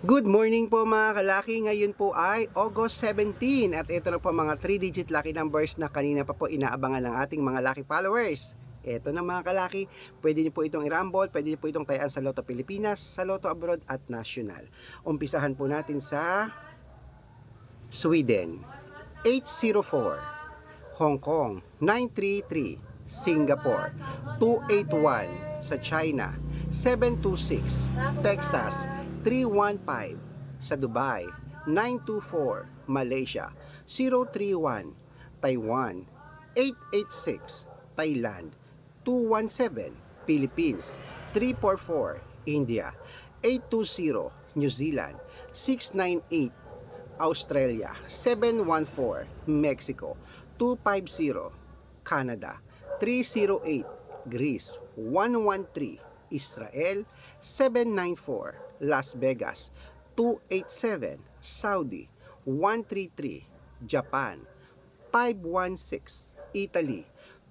Good morning po mga kalaki. Ngayon po ay August 17 at ito na po mga 3-digit lucky numbers na kanina pa po inaabangan ng ating mga lucky followers. Ito na mga kalaki, pwede niyo po itong irambol, pwede niyo po itong tayaan sa Lotto Pilipinas, sa Lotto Abroad at National. Umpisahan po natin sa Sweden, 804, Hong Kong, 933, Singapore, 281 sa China, 726, Texas, 315 sa Dubai, 924 Malaysia, 031 Taiwan, 886 Thailand, 217 Philippines, 344 India, 820 New Zealand, 698 Australia, 714 Mexico, 250 Canada, 308 Greece, 113 Israel, 794 Las Vegas, 287 Saudi, 133 Japan, 516 Italy,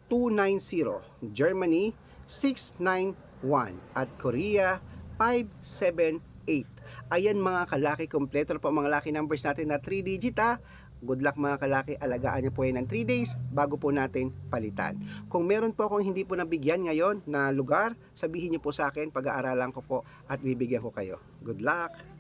290 Germany, 691 at Korea 578. Ayan mga kalaki, kompleto na po mga lucky numbers natin na 3 digit ha. Good luck mga kalaki, alagaan niyo po yan ng 3 days bago po natin palitan. Kung meron po akong hindi po nabigyan ngayon na lugar, sabihin niyo po sa akin, pag-aaralan ko po at bibigyan ko kayo. Good luck!